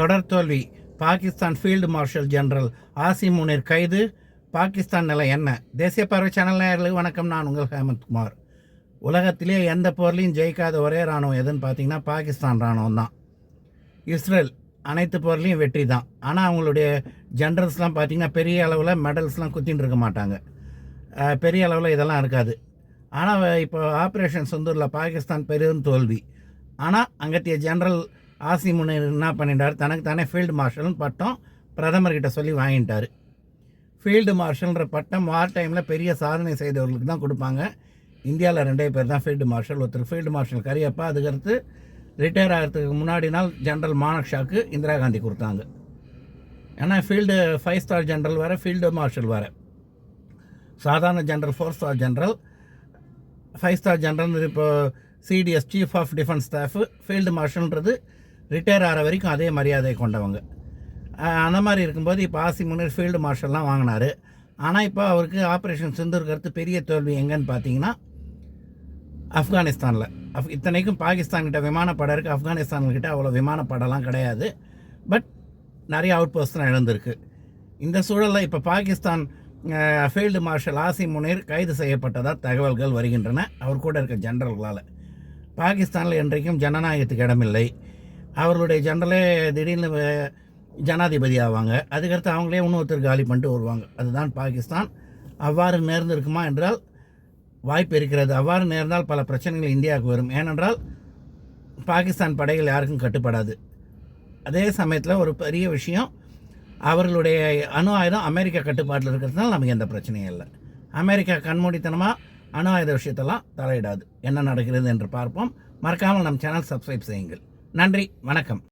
தொடர் தோல்வி. Pakistan field marshal general Asim Munir கைது. பாகிஸ்தான் நிலை என்ன? தேசிய பார்வை சேனல் நேயர்களுக்கு வணக்கம். நான் உங்கள் ஹேமந்த்குமார் உலகத்திலே எந்த போர்லையும் ஜெயிக்காத ஒரே இராணுவம் எதுன்னு பார்த்தீங்கன்னா பாகிஸ்தான் இராணுவம் தான். இஸ்ரேல் அனைத்து போர்லையும் வெற்றி தான். ஆனால் அவங்களுடைய ஜென்ரல்ஸ்லாம் பார்த்திங்கன்னா பெரிய அளவில் மெடல்ஸ்லாம் குத்தின்னு இருக்க மாட்டாங்க. பெரிய அளவில் இதெல்லாம் இருக்காது. ஆனால் இப்போ ஆப்ரேஷன் சுந்தூரில் பாகிஸ்தான் பெரும் தோல்வி. ஆனால் அங்கத்திய ஜென்ரல் ஆசி முனீர் என்ன பண்ணிட்டார்? தனக்கு தானே ஃபீல்டு மார்ஷல்னு பட்டம் பிரதமர்கிட்ட சொல்லி வாங்கிட்டார். ஃபீல்டு மார்ஷல்ன்ற பட்டம் வார் டைமில் பெரிய சாதனை செய்தவர்களுக்கு தான் கொடுப்பாங்க. இந்தியாவில் ரெண்டே பேர் தான் ஃபீல்டு மார்ஷல் ஒருத்தர் ஃபீல்டு மார்ஷல் கரியப்பா அதுக்கடுத்து ரிட்டையர் ஆகிறதுக்கு முன்னாடி நாள் ஜென்ரல் மானக்ஷாக்கு இந்திரா காந்தி கொடுத்தாங்க. ஏன்னா ஃபீல்டு ஃபைவ் ஸ்டார் ஜென்ரல் வேறு ஃபீல்டு மார்ஷல் வேறு. சாதாரண general four star general five star general இப்போ CDS chief of defence staff field மார்ஷல்ன்றது retire ஆகிற வரைக்கும் அதே மரியாதை கொண்டவங்க. அந்த மாதிரி இருக்கும்போது இப்போ ஆசி முன்னர் ஃபீல்டு மார்ஷல்லாம் வாங்கினார். ஆனால் இப்போ அவருக்கு ஆப்ரேஷன் சிந்தூருக்கு பெரிய தோல்வி எங்கன்னு பார்த்தீங்கன்னா ஆப்கானிஸ்தானில். அஃப் இத்தனைக்கும் பாகிஸ்தான்கிட்ட விமானப்படை இருக்குது ஆப்கானிஸ்தான்கிட்ட அவ்வளோ விமானப்படலாம் கிடையாது. பட் நிறைய அவுட் போஸ்ட்லாம் இழந்திருக்கு இந்த சூழலில் இப்போ பாகிஸ்தான் ஃபீல்டு மார்ஷல் ஆசி முனீர் கைது செய்யப்பட்டதாக தகவல்கள் வருகின்றன. அவர் கூட இருக்க ஜெனரல்களால். பாகிஸ்தானில் என்றைக்கும் ஜனநாயகத்துக்கு இடமில்லை. அவர்களுடைய ஜெனரலே திடீர்னு ஜனாதிபதி ஆவாங்க. அதுக்கடுத்து அவங்களே இன்னொருத்தர் காலி பண்ணிட்டு வருவாங்க. அதுதான் பாகிஸ்தான். அவ்வாறு நேர்ந்திருக்குமா என்றால் வாய்ப்பு இருக்கிறது. அவ்வாறு நேர்ந்தால் பல பிரச்சனைகள் இந்தியாவுக்கு வரும். ஏனென்றால் பாகிஸ்தான் படைகள் யாருக்கும் கட்டுப்படாது. அதே சமயத்தில் ஒரு பெரிய விஷயம் அவர்களுடைய அணு ஆயுதம் அமெரிக்கா கட்டுப்பாட்டில் இருக்கிறதுனால நமக்கு எந்த பிரச்சனையும் இல்லை. அமெரிக்கா கண்மூடித்தனமாக அணு ஆயுத விஷயத்தெல்லாம் தலையிடாது. என்ன நடக்கிறது என்று பார்ப்போம். மறக்காமல் நம் சேனல் சப்ஸ்கிரைப் செய்யுங்கள். நன்றி வணக்கம்.